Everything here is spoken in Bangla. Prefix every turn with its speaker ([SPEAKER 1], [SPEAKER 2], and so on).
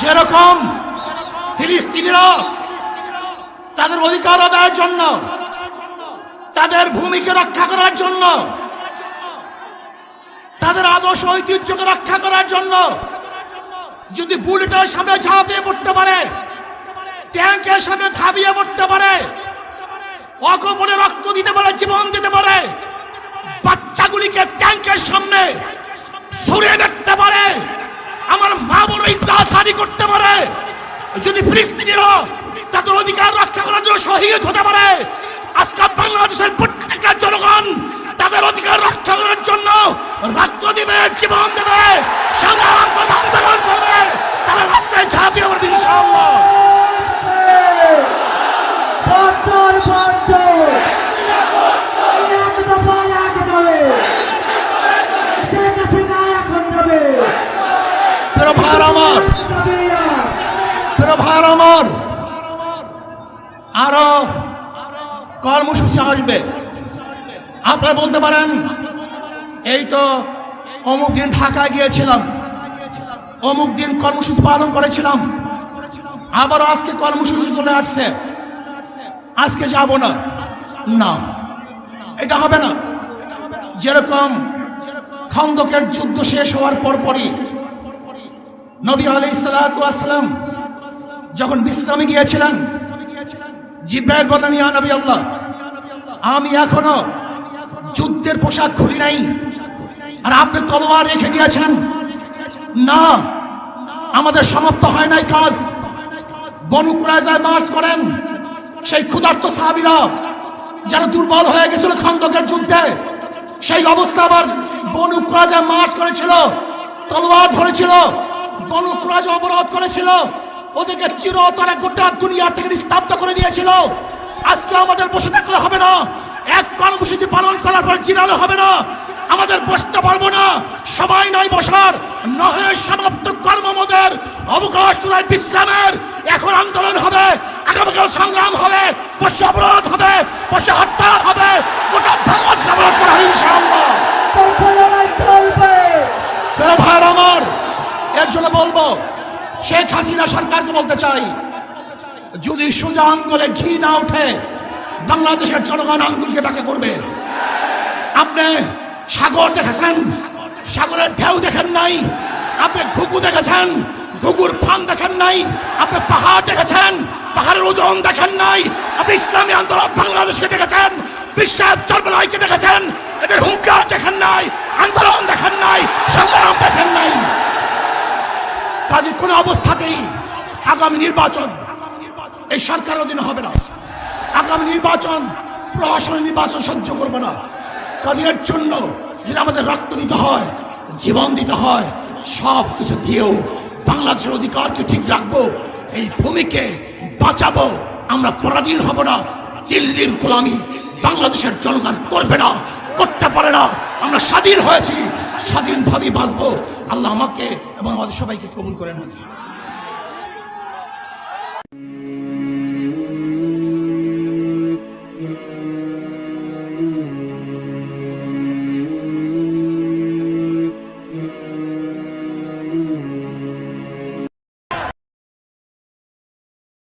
[SPEAKER 1] যেরকম ফিলিস্তিনিরা তাদের অধিকার আদায়ের জন্য, তাদের ভূমিকে রক্ষা করার জন্য, তাদের আদর্শ ঐতিহ্যকে রক্ষা করার জন্য যদি বুলেটের সামনে ঝাঁপিয়ে পড়তে পারে, ট্যাঙ্কের সামনে ধাবিয়ে পড়তে পারে অকপরে রক্ত দিতে পারে, জীবন দিতে পারে, বাচ্চাগুলিকে ট্যাঙ্কের সামনে সরিয়ে রাখতে পারে হানি করতে পারে। যদি ফিলিস্তিনিরা তাদের অধিকার রক্ষা করার জন্য শহীদ হতে পারে আজকে বাংলাদেশের প্রত্যেকটা জনগণ তাদের অধিকার রক্ষা করার জন্য রক্ত দিবে জীবন দেবে সংগ্রাম করবে আন্দোলন করবে। তারা রাস্তায় ঝাঁপিয়ে পড়বে ইনশাআল্লাহ।
[SPEAKER 2] বছর বছর এক দফা এক যাবে শেখ হাসিনা এখন যাবে
[SPEAKER 1] প্রিয় ভাইয়ের আমার
[SPEAKER 2] যাবে আর
[SPEAKER 1] ভাইয়ের আমার আরও কর্মসূচি আসবে। আপনারা বলতে পারেন, এই তো অমুক দিন ঢাকায় গিয়েছিলাম, অমুক দিন কর্মসূচি পালন করেছিলাম। আবার আজকে কর্মসূচি চলে আসছে। আজকে যাব না। না, এটা হবে না। যেরকম খন্দকের যুদ্ধ শেষ হওয়ার পরপরই নবী আলি সালাম যখন বিশ্রামে গিয়েছিলেন জিব্রাইল বলেন ইয়া নবী আল্লাহ, আমি এখনও যুদ্ধের পোশাক খুলি নাই। আর আপনি তলোয়ার রেখে গিয়েছেন। না, আমাদের সমাপ্ত হয় নাই কাজ। বনু কুরাইজায় মার্চ করেন। সেই ক্ষুধার্ত সাহাবিরা, যারা দুর্বল হয়ে গেছিল খন্দকের যুদ্ধে, সেই অবস্থা আবার বনু কুরাইজায় মার্চ করেছিল, তলোয়ার ধরেছিল, বনু কুরাইজা অবরোধ করেছিল। ওদেরকে চিরতরে গোটা দুনিয়া থেকে নিস্তব্ধ করে দিয়েছিল। আজকে আমাদের বসে থাকলে হবে না। এক কর্মসূচি পালন করার পর জিরালে হবে না। আমাদের বসতে পারব না। সময় নয় বসার। নহে সমাপ্ত কর্ম আমাদের অবকাশ তোলার বিশ্রামের। এখন আন্দোলন হবে। আগামীকাল সংগ্রাম হবে। বসে অবরোধ হবে। বসে হরতাল হবে। গোটা ভারত অবরোধ করা হবে ইনশাআল্লাহ। ভাইয়ের আমার এর জন্য বলব শেখ হাসিনা সরকারকে বলতে চাই, যদি সোজা আঙ্গুলে ঘি না ওঠে, বাংলাদেশের জনগণ আঙ্গুলকে ব্যাখ্যা করবে। আপনি সাগর দেখেছেন? সাগরের ঢেউ দেখেন নাই? আপনি ঘুঘু দেখেছেন? ঘুঘুর ফান দেখেন নাই? আপনি পাহাড় দেখেছেন? পাহাড়ের ওজন দেখেন নাই? আপনি ইসলামী আন্দোলন বাংলাদেশকে দেখেছেন? চর্মনাইকে দেখেছেন? এদের হুঙ্কার দেখেন নাই? আন্দোলন দেখেন নাই? সংগ্রাম দেখেন নাই? কাজে কোনো অবস্থাতেই আগামী নির্বাচন এই সরকার অধীনে হবে না। আগামী নির্বাচন প্রশাসনের নির্বাচন সহ্য করবে না। কাজে এর জন্য যদি আমাদের রক্ত দিতে হয়, জীবন দিতে হয়, সব কিছু দিয়েও বাংলাদেশের অধিকারকে ঠিক রাখব, এই ভূমিকে বাঁচাবো, আমরা পরাধীন হব না, দিল্লির গোলামি বাংলাদেশের জনগণ করবে না, করতে পারে না। আমরা স্বাধীন হয়েছি। স্বাধীনভাবেই বাঁচবো। আল্লাহ আমাকে এবং আমাদের সবাইকে কবুল করে নেন